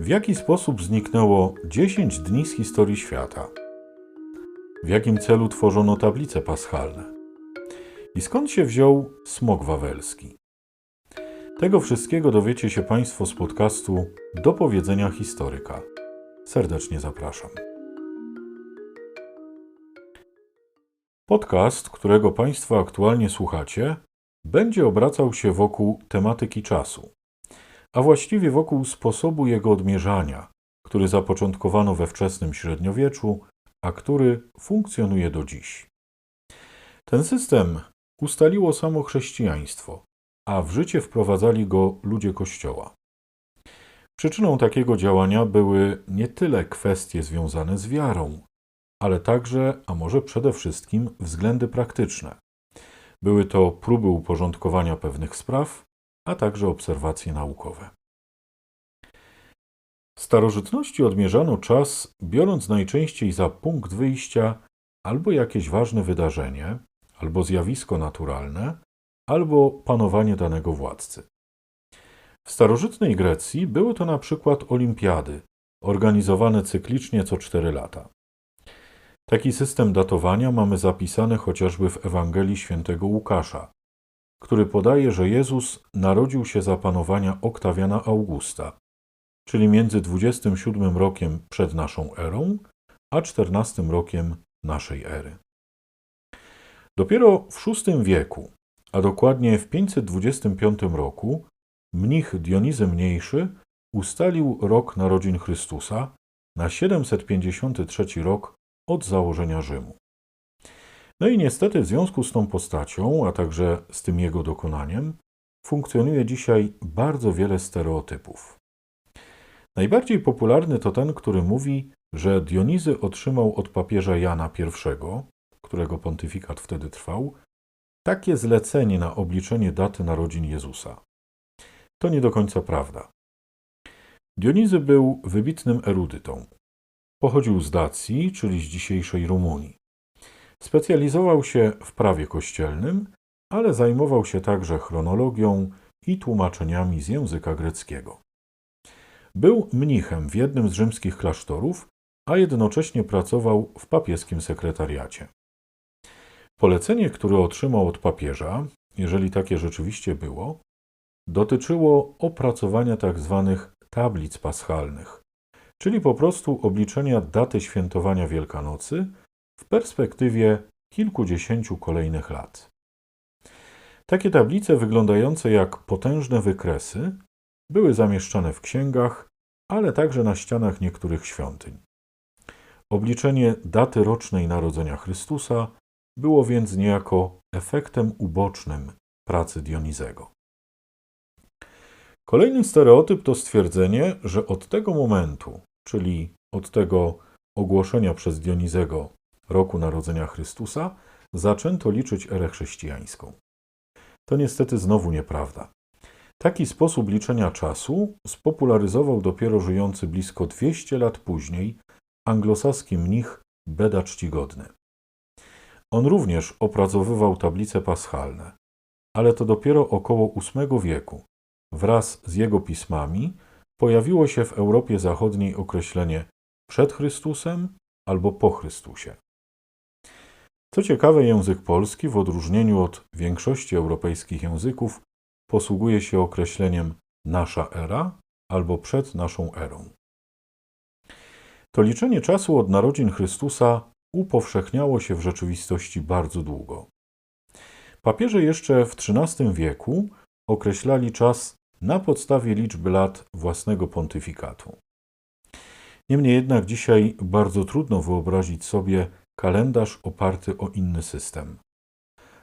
W jaki sposób zniknęło 10 dni z historii świata? W jakim celu tworzono tablice paschalne? I skąd się wziął smok wawelski? Tego wszystkiego dowiecie się Państwo z podcastu Do powiedzenia historyka. Serdecznie zapraszam. Podcast, którego Państwo aktualnie słuchacie, będzie obracał się wokół tematyki czasu, a właściwie wokół sposobu jego odmierzania, który zapoczątkowano we wczesnym średniowieczu, a który funkcjonuje do dziś. Ten system ustaliło samo chrześcijaństwo, a w życie wprowadzali go ludzie Kościoła. Przyczyną takiego działania były nie tyle kwestie związane z wiarą, ale także, a może przede wszystkim, względy praktyczne. Były to próby uporządkowania pewnych spraw, a także obserwacje naukowe. W starożytności odmierzano czas, biorąc najczęściej za punkt wyjścia albo jakieś ważne wydarzenie, albo zjawisko naturalne, albo panowanie danego władcy. W starożytnej Grecji były to na przykład olimpiady, organizowane cyklicznie co cztery lata. Taki system datowania mamy zapisany chociażby w Ewangelii świętego Łukasza, który podaje, że Jezus narodził się za panowania Oktawiana Augusta, czyli między 27 rokiem przed naszą erą, a 14 rokiem naszej ery. Dopiero w VI wieku, a dokładnie w 525 roku, mnich Dionizy Mniejszy ustalił rok narodzin Chrystusa na 753 rok od założenia Rzymu. No i niestety w związku z tą postacią, a także z tym jego dokonaniem, funkcjonuje dzisiaj bardzo wiele stereotypów. Najbardziej popularny to ten, który mówi, że Dionizy otrzymał od papieża Jana I, którego pontyfikat wtedy trwał, takie zlecenie na obliczenie daty narodzin Jezusa. To nie do końca prawda. Dionizy był wybitnym erudytą. Pochodził z Dacji, czyli z dzisiejszej Rumunii. Specjalizował się w prawie kościelnym, ale zajmował się także chronologią i tłumaczeniami z języka greckiego. Był mnichem w jednym z rzymskich klasztorów, a jednocześnie pracował w papieskim sekretariacie. Polecenie, które otrzymał od papieża, jeżeli takie rzeczywiście było, dotyczyło opracowania tzw. tablic paschalnych, czyli po prostu obliczenia daty świętowania Wielkanocy w perspektywie kilkudziesięciu kolejnych lat. Takie tablice, wyglądające jak potężne wykresy, były zamieszczane w księgach, ale także na ścianach niektórych świątyń. Obliczenie daty rocznej narodzenia Chrystusa było więc niejako efektem ubocznym pracy Dionizego. Kolejny stereotyp to stwierdzenie, że od tego momentu, czyli od tego ogłoszenia przez Dionizego roku narodzenia Chrystusa, zaczęto liczyć erę chrześcijańską. To niestety znowu nieprawda. Taki sposób liczenia czasu spopularyzował dopiero żyjący blisko 200 lat później anglosaski mnich Beda Czcigodny. On również opracowywał tablice paschalne, ale to dopiero około VIII wieku, wraz z jego pismami, pojawiło się w Europie Zachodniej określenie przed Chrystusem albo po Chrystusie. Co ciekawe, język polski, w odróżnieniu od większości europejskich języków, posługuje się określeniem nasza era albo przed naszą erą. To liczenie czasu od narodzin Chrystusa upowszechniało się w rzeczywistości bardzo długo. Papieże jeszcze w XIII wieku określali czas na podstawie liczby lat własnego pontyfikatu. Niemniej jednak dzisiaj bardzo trudno wyobrazić sobie kalendarz oparty o inny system.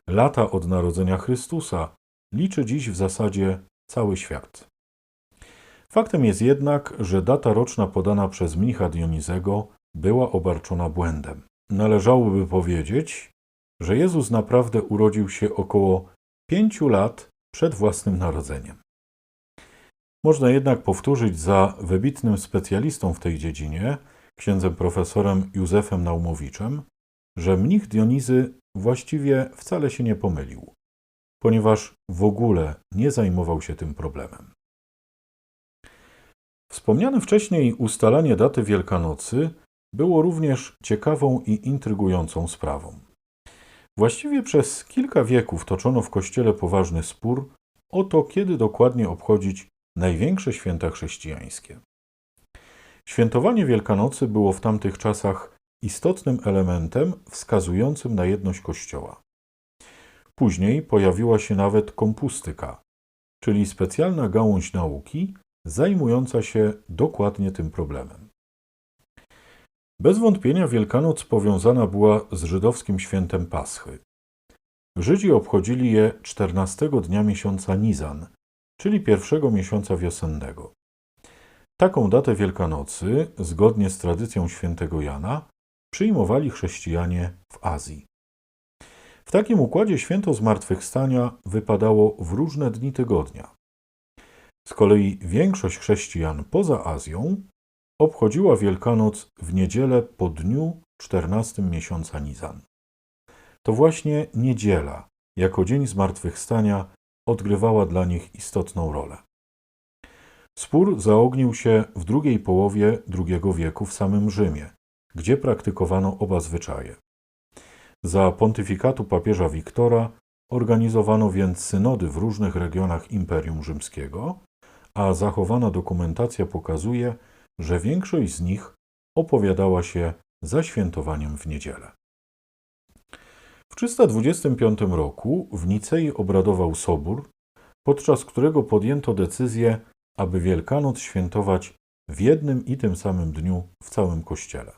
Lata od narodzenia Chrystusa liczy dziś w zasadzie cały świat. Faktem jest jednak, że data roczna podana przez mnicha Dionizego była obarczona błędem. Należałoby powiedzieć, że Jezus naprawdę urodził się około pięciu lat przed własnym narodzeniem. Można jednak powtórzyć za wybitnym specjalistą w tej dziedzinie, księdzem profesorem Józefem Naumowiczem, że mnich Dionizy właściwie wcale się nie pomylił, ponieważ w ogóle nie zajmował się tym problemem. Wspomniane wcześniej ustalanie daty Wielkanocy było również ciekawą i intrygującą sprawą. Właściwie przez kilka wieków toczono w Kościele poważny spór o to, kiedy dokładnie obchodzić największe święta chrześcijańskie. Świętowanie Wielkanocy było w tamtych czasach istotnym elementem wskazującym na jedność Kościoła. Później pojawiła się nawet kompustyka, czyli specjalna gałąź nauki zajmująca się dokładnie tym problemem. Bez wątpienia Wielkanoc powiązana była z żydowskim świętem Paschy. Żydzi obchodzili je 14 dnia miesiąca Nizan, czyli pierwszego miesiąca wiosennego. Taką datę Wielkanocy, zgodnie z tradycją świętego Jana, przyjmowali chrześcijanie w Azji. W takim układzie święto zmartwychwstania wypadało w różne dni tygodnia. Z kolei większość chrześcijan poza Azją obchodziła Wielkanoc w niedzielę po dniu 14 miesiąca Nizan. To właśnie niedziela, jako dzień zmartwychwstania, odgrywała dla nich istotną rolę. Spór zaognił się w drugiej połowie II wieku w samym Rzymie, gdzie praktykowano oba zwyczaje. Za pontyfikatu papieża Wiktora organizowano więc synody w różnych regionach Imperium Rzymskiego, a zachowana dokumentacja pokazuje, że większość z nich opowiadała się za świętowaniem w niedzielę. W 325 roku w Nicei obradował sobór, podczas którego podjęto decyzję, aby Wielkanoc świętować w jednym i tym samym dniu w całym Kościele.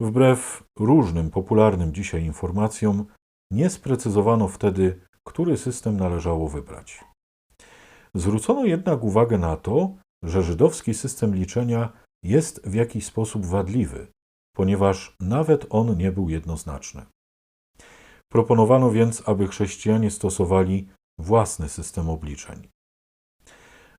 Wbrew różnym popularnym dzisiaj informacjom, nie sprecyzowano wtedy, który system należało wybrać. Zwrócono jednak uwagę na to, że żydowski system liczenia jest w jakiś sposób wadliwy, ponieważ nawet on nie był jednoznaczny. Proponowano więc, aby chrześcijanie stosowali własny system obliczeń.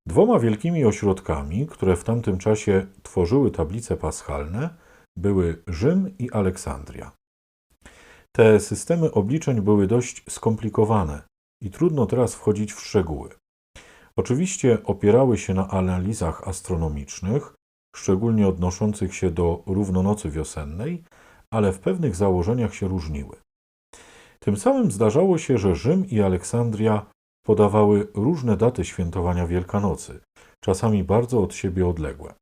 Dwoma wielkimi ośrodkami, które w tamtym czasie tworzyły tablice paschalne, były Rzym i Aleksandria. Te systemy obliczeń były dość skomplikowane i trudno teraz wchodzić w szczegóły. Oczywiście opierały się na analizach astronomicznych, szczególnie odnoszących się do równonocy wiosennej, ale w pewnych założeniach się różniły. Tym samym zdarzało się, że Rzym i Aleksandria podawały różne daty świętowania Wielkanocy, czasami bardzo od siebie odległe.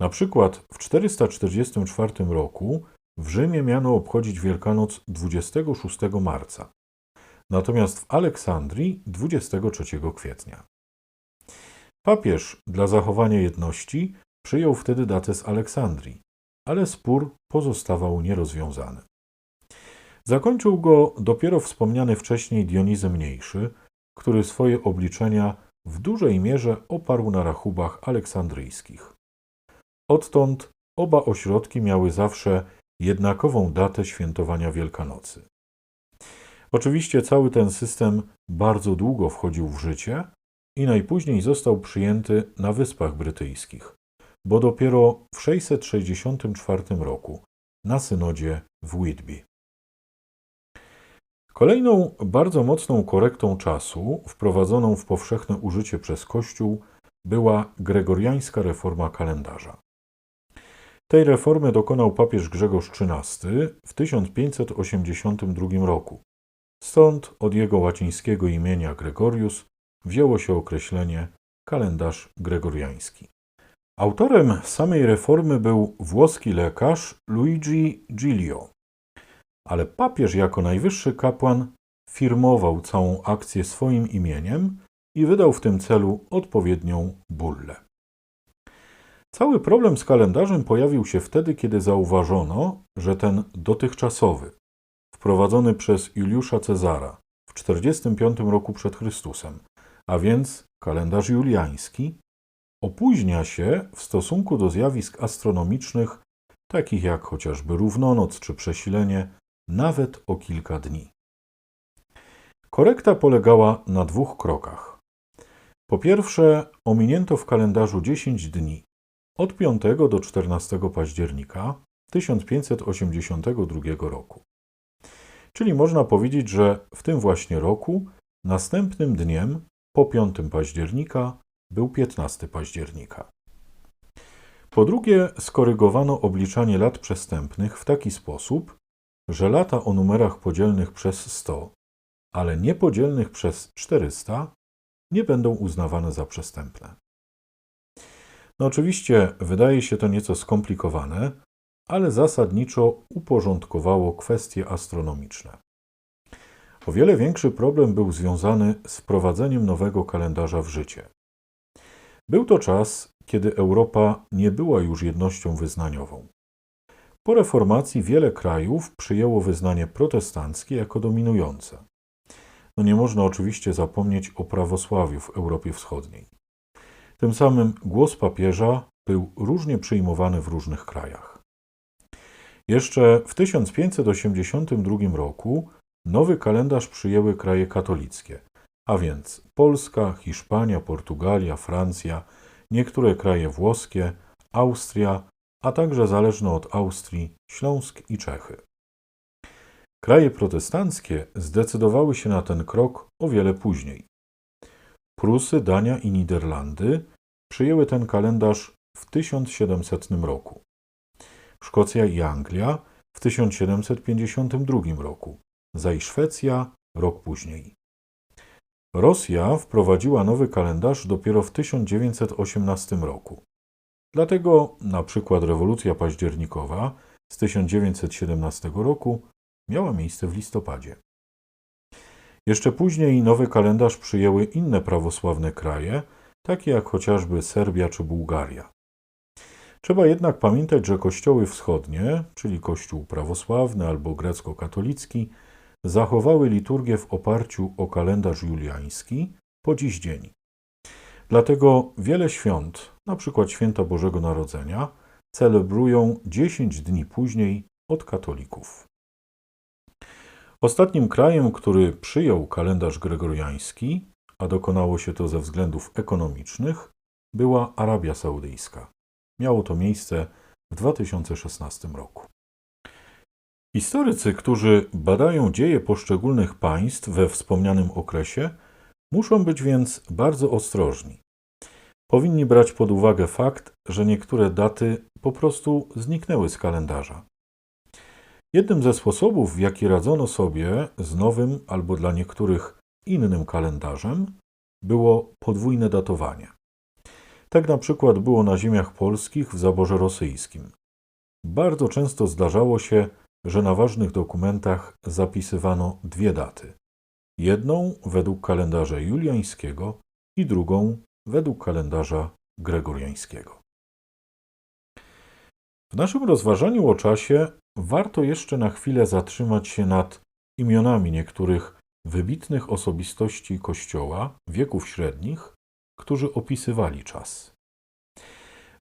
Na przykład w 444 roku w Rzymie miano obchodzić Wielkanoc 26 marca, natomiast w Aleksandrii 23 kwietnia. Papież dla zachowania jedności przyjął wtedy datę z Aleksandrii, ale spór pozostawał nierozwiązany. Zakończył go dopiero wspomniany wcześniej Dionizy Mniejszy, który swoje obliczenia w dużej mierze oparł na rachubach aleksandryjskich. Odtąd oba ośrodki miały zawsze jednakową datę świętowania Wielkanocy. Oczywiście cały ten system bardzo długo wchodził w życie i najpóźniej został przyjęty na Wyspach Brytyjskich, bo dopiero w 664 roku na synodzie w Whitby. Kolejną bardzo mocną korektą czasu, wprowadzoną w powszechne użycie przez Kościół, była gregoriańska reforma kalendarza. Tej reformy dokonał papież Grzegorz XIII w 1582 roku. Stąd od jego łacińskiego imienia Gregorius wzięło się określenie kalendarz gregoriański. Autorem samej reformy był włoski lekarz Luigi Giglio, ale papież jako najwyższy kapłan firmował całą akcję swoim imieniem i wydał w tym celu odpowiednią bullę. Cały problem z kalendarzem pojawił się wtedy, kiedy zauważono, że ten dotychczasowy, wprowadzony przez Juliusza Cezara w 45 roku przed Chrystusem, a więc kalendarz juliański, opóźnia się w stosunku do zjawisk astronomicznych, takich jak chociażby równonoc czy przesilenie, nawet o kilka dni. Korekta polegała na dwóch krokach. Po pierwsze, ominięto w kalendarzu 10 dni, od 5 do 14 października 1582 roku. Czyli można powiedzieć, że w tym właśnie roku, następnym dniem, po 5 października, był 15 października. Po drugie, skorygowano obliczanie lat przestępnych w taki sposób, że lata o numerach podzielnych przez 100, ale niepodzielnych przez 400 nie będą uznawane za przestępne. No oczywiście wydaje się to nieco skomplikowane, ale zasadniczo uporządkowało kwestie astronomiczne. O wiele większy problem był związany z wprowadzeniem nowego kalendarza w życie. Był to czas, kiedy Europa nie była już jednością wyznaniową. Po reformacji wiele krajów przyjęło wyznanie protestanckie jako dominujące. No nie można oczywiście zapomnieć o prawosławiu w Europie Wschodniej. Tym samym głos papieża był różnie przyjmowany w różnych krajach. Jeszcze w 1582 roku nowy kalendarz przyjęły kraje katolickie, a więc Polska, Hiszpania, Portugalia, Francja, niektóre kraje włoskie, Austria, a także zależne od Austrii Śląsk i Czechy. Kraje protestanckie zdecydowały się na ten krok o wiele później. Prusy, Dania i Niderlandy przyjęły ten kalendarz w 1700 roku. Szkocja i Anglia w 1752 roku, zaś Szwecja rok później. Rosja wprowadziła nowy kalendarz dopiero w 1918 roku. Dlatego na przykład rewolucja październikowa z 1917 roku miała miejsce w listopadzie. Jeszcze później nowy kalendarz przyjęły inne prawosławne kraje, takie jak chociażby Serbia czy Bułgaria. Trzeba jednak pamiętać, że kościoły wschodnie, czyli kościół prawosławny albo grecko-katolicki, zachowały liturgię w oparciu o kalendarz juliański po dziś dzień. Dlatego wiele świąt, np. święta Bożego Narodzenia, celebrują 10 dni później od katolików. Ostatnim krajem, który przyjął kalendarz gregoriański, a dokonało się to ze względów ekonomicznych, była Arabia Saudyjska. Miało to miejsce w 2016 roku. Historycy, którzy badają dzieje poszczególnych państw we wspomnianym okresie, muszą być więc bardzo ostrożni. Powinni brać pod uwagę fakt, że niektóre daty po prostu zniknęły z kalendarza. Jednym ze sposobów, w jaki radzono sobie z nowym albo dla niektórych innym kalendarzem, było podwójne datowanie. Tak na przykład było na ziemiach polskich w zaborze rosyjskim. Bardzo często zdarzało się, że na ważnych dokumentach zapisywano dwie daty. Jedną według kalendarza juliańskiego i drugą według kalendarza gregoriańskiego. W naszym rozważaniu o czasie warto jeszcze na chwilę zatrzymać się nad imionami niektórych wybitnych osobistości Kościoła wieków średnich, którzy opisywali czas.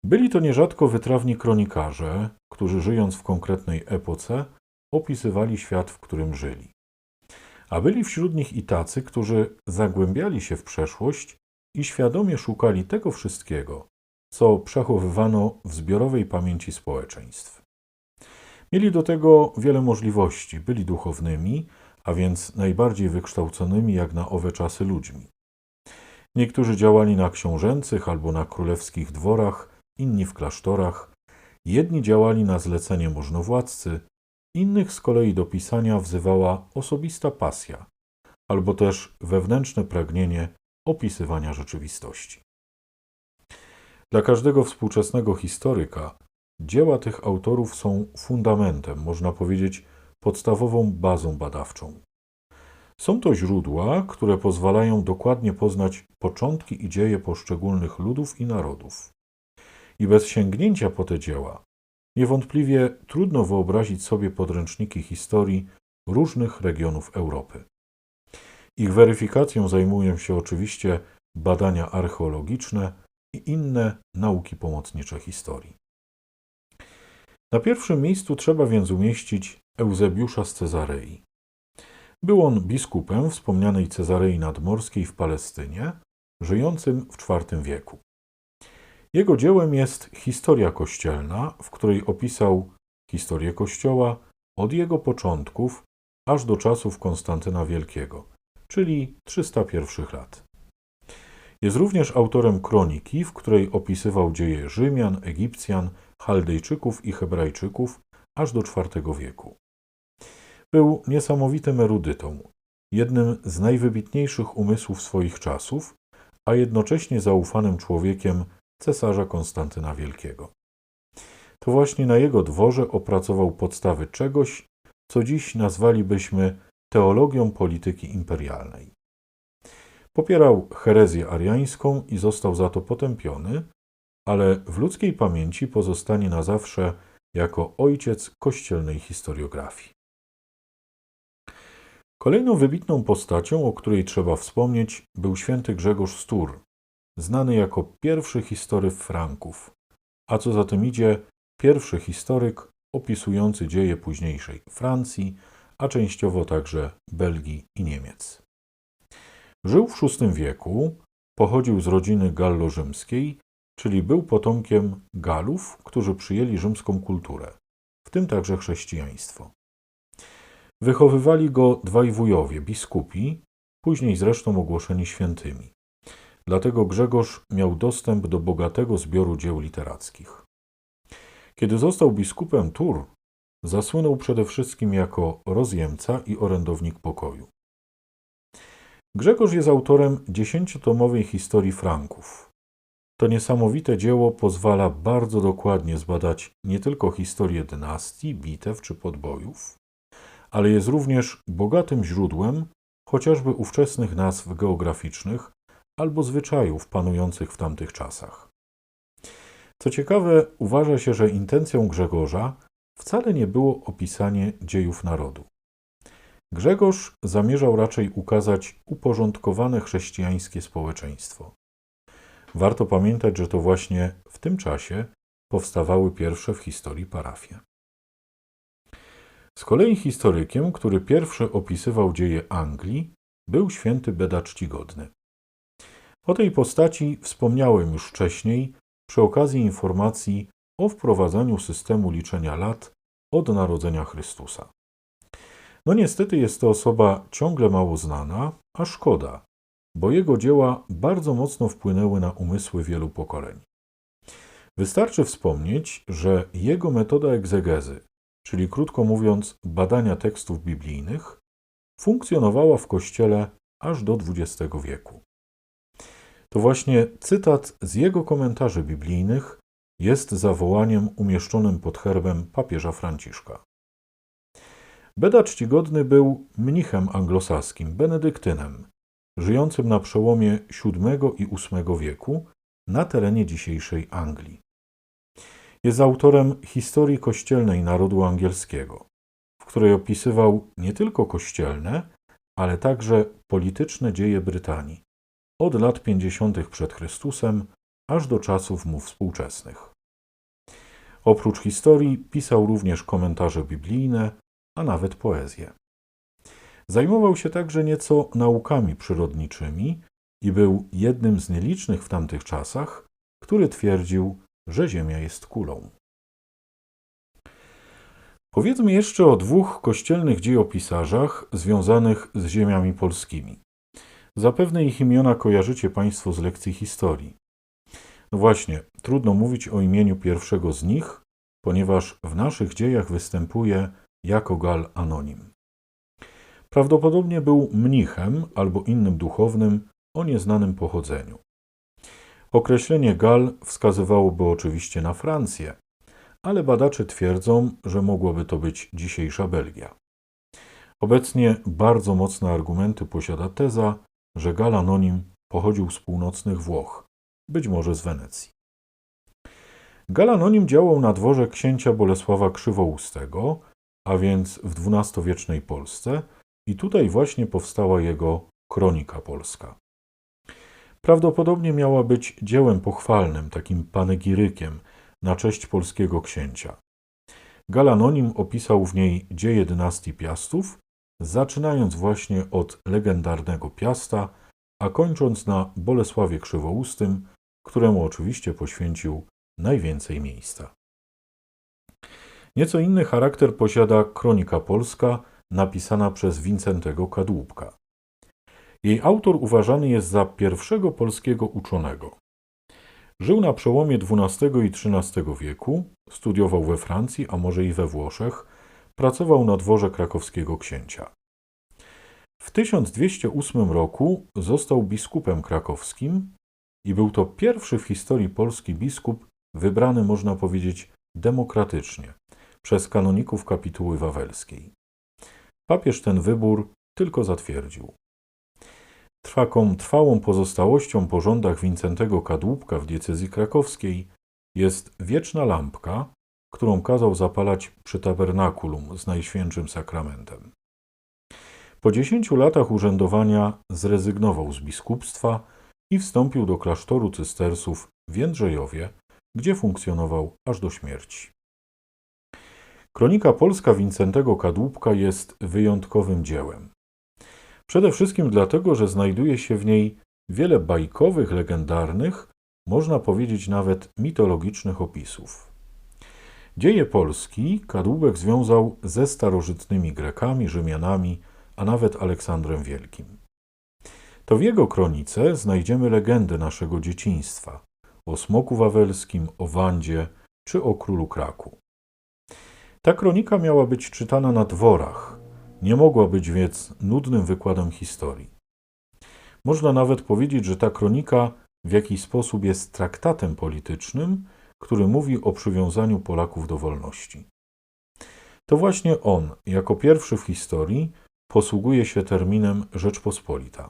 Byli to nierzadko wytrawni kronikarze, którzy żyjąc w konkretnej epoce, opisywali świat, w którym żyli. A byli wśród nich i tacy, którzy zagłębiali się w przeszłość i świadomie szukali tego wszystkiego, co przechowywano w zbiorowej pamięci społeczeństw. Mieli do tego wiele możliwości, byli duchownymi, a więc najbardziej wykształconymi jak na owe czasy ludźmi. Niektórzy działali na książęcych albo na królewskich dworach, inni w klasztorach, jedni działali na zlecenie możnowładcy, innych z kolei do pisania wzywała osobista pasja, albo też wewnętrzne pragnienie opisywania rzeczywistości. Dla każdego współczesnego historyka dzieła tych autorów są fundamentem, można powiedzieć, podstawową bazą badawczą. Są to źródła, które pozwalają dokładnie poznać początki i dzieje poszczególnych ludów i narodów. I bez sięgnięcia po te dzieła, niewątpliwie trudno wyobrazić sobie podręczniki historii różnych regionów Europy. Ich weryfikacją zajmują się oczywiście badania archeologiczne i inne nauki pomocnicze historii. Na pierwszym miejscu trzeba więc umieścić Eusebiusza z Cezarei. Był on biskupem wspomnianej Cezarei Nadmorskiej w Palestynie, żyjącym w IV wieku. Jego dziełem jest Historia Kościelna, w której opisał historię Kościoła od jego początków aż do czasów Konstantyna Wielkiego, czyli 301 lat. Jest również autorem kroniki, w której opisywał dzieje Rzymian, Egipcjan, Chaldejczyków i Hebrajczyków aż do IV wieku. Był niesamowitym erudytą, jednym z najwybitniejszych umysłów swoich czasów, a jednocześnie zaufanym człowiekiem cesarza Konstantyna Wielkiego. To właśnie na jego dworze opracował podstawy czegoś, co dziś nazwalibyśmy teologią polityki imperialnej. Popierał herezję ariańską i został za to potępiony, ale w ludzkiej pamięci pozostanie na zawsze jako ojciec kościelnej historiografii. Kolejną wybitną postacią, o której trzeba wspomnieć, był święty Grzegorz Stur, znany jako pierwszy historyk Franków, a co za tym idzie, pierwszy historyk opisujący dzieje późniejszej Francji, a częściowo także Belgii i Niemiec. Żył w VI wieku, pochodził z rodziny gallo-rzymskiej, czyli był potomkiem Galów, którzy przyjęli rzymską kulturę, w tym także chrześcijaństwo. Wychowywali go dwaj wujowie, biskupi, później zresztą ogłoszeni świętymi. Dlatego Grzegorz miał dostęp do bogatego zbioru dzieł literackich. Kiedy został biskupem Tur, zasłynął przede wszystkim jako rozjemca i orędownik pokoju. Grzegorz jest autorem dziesięciotomowej historii Franków. To niesamowite dzieło pozwala bardzo dokładnie zbadać nie tylko historię dynastii, bitew czy podbojów, ale jest również bogatym źródłem chociażby ówczesnych nazw geograficznych albo zwyczajów panujących w tamtych czasach. Co ciekawe, uważa się, że intencją Grzegorza wcale nie było opisanie dziejów narodu. Grzegorz zamierzał raczej ukazać uporządkowane chrześcijańskie społeczeństwo. Warto pamiętać, że to właśnie w tym czasie powstawały pierwsze w historii parafie. Z kolei historykiem, który pierwszy opisywał dzieje Anglii, był święty Beda Czcigodny. O tej postaci wspomniałem już wcześniej przy okazji informacji o wprowadzaniu systemu liczenia lat od narodzenia Chrystusa. No niestety jest to osoba ciągle mało znana, a szkoda, bo jego dzieła bardzo mocno wpłynęły na umysły wielu pokoleń. Wystarczy wspomnieć, że jego metoda egzegezy, czyli krótko mówiąc badania tekstów biblijnych, funkcjonowała w Kościele aż do XX wieku. To właśnie cytat z jego komentarzy biblijnych jest zawołaniem umieszczonym pod herbem papieża Franciszka. Beda Czcigodny był mnichem anglosaskim, benedyktynem, żyjącym na przełomie VII i VIII wieku na terenie dzisiejszej Anglii. Jest autorem historii kościelnej narodu angielskiego, w której opisywał nie tylko kościelne, ale także polityczne dzieje Brytanii od lat 50. przed Chrystusem aż do czasów mu współczesnych. Oprócz historii pisał również komentarze biblijne, a nawet poezję. Zajmował się także nieco naukami przyrodniczymi i był jednym z nielicznych w tamtych czasach, który twierdził, że Ziemia jest kulą. Powiedzmy jeszcze o dwóch kościelnych dziejopisarzach związanych z ziemiami polskimi. Zapewne ich imiona kojarzycie Państwo z lekcji historii. No właśnie, trudno mówić o imieniu pierwszego z nich, ponieważ w naszych dziejach występuje jako Gal anonim. Prawdopodobnie był mnichem albo innym duchownym o nieznanym pochodzeniu. Określenie Gal wskazywałoby oczywiście na Francję, ale badacze twierdzą, że mogłaby to być dzisiejsza Belgia. Obecnie bardzo mocne argumenty posiada teza, że Gal anonim pochodził z północnych Włoch, być może z Wenecji. Gal anonim działał na dworze księcia Bolesława Krzywoustego, a więc w XII-wiecznej Polsce, i tutaj właśnie powstała jego kronika polska. Prawdopodobnie miała być dziełem pochwalnym, takim panegirykiem na cześć polskiego księcia. Galanonim opisał w niej dzieje dynastii Piastów, zaczynając właśnie od legendarnego Piasta, a kończąc na Bolesławie Krzywoustym, któremu oczywiście poświęcił najwięcej miejsca. Nieco inny charakter posiada kronika polska, napisana przez Wincentego Kadłubka. Jej autor uważany jest za pierwszego polskiego uczonego. Żył na przełomie XII i XIII wieku, studiował we Francji, a może i we Włoszech, pracował na dworze krakowskiego księcia. W 1208 roku został biskupem krakowskim i był to pierwszy w historii polski biskup wybrany, można powiedzieć, demokratycznie przez kanoników kapituły wawelskiej. Papież ten wybór tylko zatwierdził. Taką trwałą pozostałością po rządach Wincentego Kadłubka w diecezji krakowskiej jest wieczna lampka, którą kazał zapalać przy tabernakulum z Najświętszym Sakramentem. Po dziesięciu latach urzędowania zrezygnował z biskupstwa i wstąpił do klasztoru cystersów w Jędrzejowie, gdzie funkcjonował aż do śmierci. Kronika polska Wincentego Kadłubka jest wyjątkowym dziełem. Przede wszystkim dlatego, że znajduje się w niej wiele bajkowych, legendarnych, można powiedzieć nawet mitologicznych opisów. Dzieje Polski Kadłubek związał ze starożytnymi Grekami, Rzymianami, a nawet Aleksandrem Wielkim. To w jego kronice znajdziemy legendy naszego dzieciństwa o smoku wawelskim, o Wandzie czy o królu Kraku. Ta kronika miała być czytana na dworach, nie mogła być więc nudnym wykładem historii. Można nawet powiedzieć, że ta kronika w jakiś sposób jest traktatem politycznym, który mówi o przywiązaniu Polaków do wolności. To właśnie on, jako pierwszy w historii, posługuje się terminem Rzeczpospolita.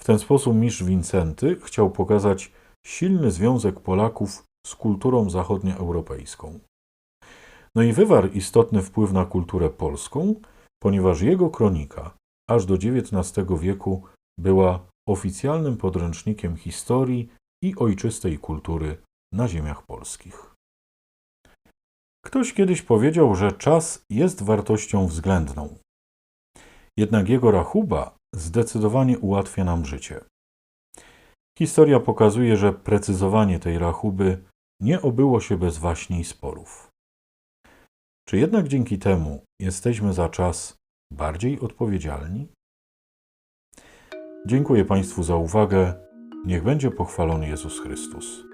W ten sposób mistrz Wincenty chciał pokazać silny związek Polaków z kulturą zachodnioeuropejską. No i wywarł istotny wpływ na kulturę polską, ponieważ jego kronika aż do XIX wieku była oficjalnym podręcznikiem historii i ojczystej kultury na ziemiach polskich. Ktoś kiedyś powiedział, że czas jest wartością względną. Jednak jego rachuba zdecydowanie ułatwia nam życie. Historia pokazuje, że precyzowanie tej rachuby nie obyło się bez waśni i sporów. Czy jednak dzięki temu jesteśmy za czas bardziej odpowiedzialni? Dziękuję Państwu za uwagę. Niech będzie pochwalony Jezus Chrystus.